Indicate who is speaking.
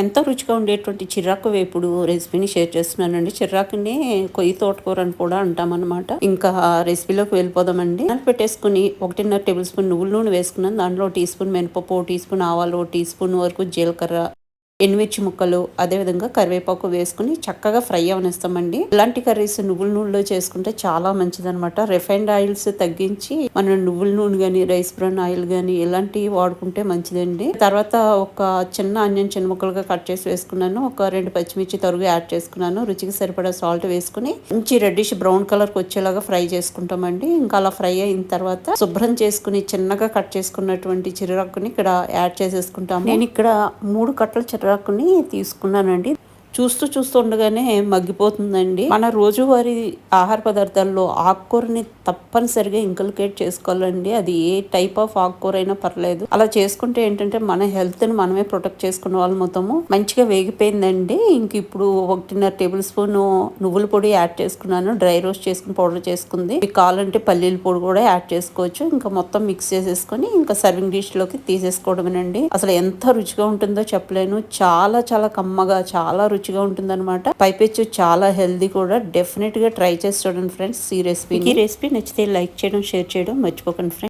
Speaker 1: ఎంతో రుచిగా ఉండేటువంటి చిరాకు వేపుడు రెసిపీని షేర్ చేస్తున్నానండి. చిరాకుని కొయ్యి తోటకూర అని కూడా అంటామన్నమాట. ఇంకా రెసిపీలోకి వెళ్ళిపోదామండి. దాన్ని పెట్టేసుకుని ఒకటిన్నర టేబుల్ స్పూన్ నువ్వుల నూనె వేసుకున్నాను. దాంట్లో టీ స్పూన్ మినపప్పు ఓ టీ స్పూన్ ఆవాలు ఓ టీ స్పూన్ వరకు జీలకర్ర ఎనిమిర్చి ముక్కలు అదేవిధంగా కరివేపాకు వేసుకుని చక్కగా ఫ్రై అవనిస్తామండి. ఇలాంటి కర్రీస్ నువ్వుల నూనెలో చేసుకుంటే చాలా మంచిదన్నమాట. రిఫైన్డ్ ఆయిల్స్ తగ్గించి మనం నువ్వుల నూనె కానీ రైస్ బ్రౌన్ ఆయిల్ కానీ ఇలాంటివి వాడుకుంటే మంచిదండి. తర్వాత ఒక చిన్న ఆనియన్ చిన్న ముక్కలుగా కట్ చేసి వేసుకున్నాను. ఒక రెండు పచ్చిమిర్చి తరుగు యాడ్ చేసుకున్నాను. రుచికి సరిపడా సాల్ట్ వేసుకుని మంచి రెడ్డిష్ బ్రౌన్ కలర్కి వచ్చేలాగా ఫ్రై చేసుకుంటామండి. ఇంకా అలా ఫ్రై అయిన తర్వాత శుభ్రం చేసుకుని చిన్నగా కట్ చేసుకున్నటువంటి చిరాకుని ఇక్కడ యాడ్ చేసేసుకుంటాము. నేను ఇక్కడ మూడు కట్టల చిరాకుని తీసుకున్నానండి. చూస్తూ చూస్తుండగానే మగ్గిపోతుందండి. మన రోజువారీ ఆహార పదార్థాల్లో ఆకుకూరని తప్పనిసరిగా ఇంకల్కేట్ చేసుకోవాలండి. అది ఏ టైప్ ఆఫ్ ఆకుకూర అయినా పర్లేదు. అలా చేసుకుంటే ఏంటంటే మన హెల్త్ని మనమే ప్రొటెక్ట్ చేసుకున్న వాళ్ళ మొత్తము మంచిగా వేగిపోయిందండి. ఇంక ఇప్పుడు ఒకటిన్నర టేబుల్ స్పూన్ నువ్వుల పొడి యాడ్ చేసుకున్నాను. డ్రై రోస్ట్ చేసుకుని పౌడర్ చేసుకుంది. మీకు కావాలంటే పల్లీల పొడి కూడా యాడ్ చేసుకోవచ్చు. ఇంకా మొత్తం మిక్స్ చేసేసుకొని ఇంకా సర్వింగ్ డిష్లోకి తీసేసుకోవడమేనండి. అసలు ఎంత రుచిగా ఉంటుందో చెప్పలేను. చాలా చాలా కమ్మగా చాలా రుచి రుచిగా ఉంటుంది అనమాట పైపెచ్చు చాలా హెల్దీ కూడా. డెఫినెట్గా ట్రై చేసి చూడండి ఫ్రెండ్స్ ఈ రెసిపీ ఈ రెసిపీ నచ్చితే లైక్ చేయడం షేర్ చేయడం మర్చిపోకండి ఫ్రెండ్స్.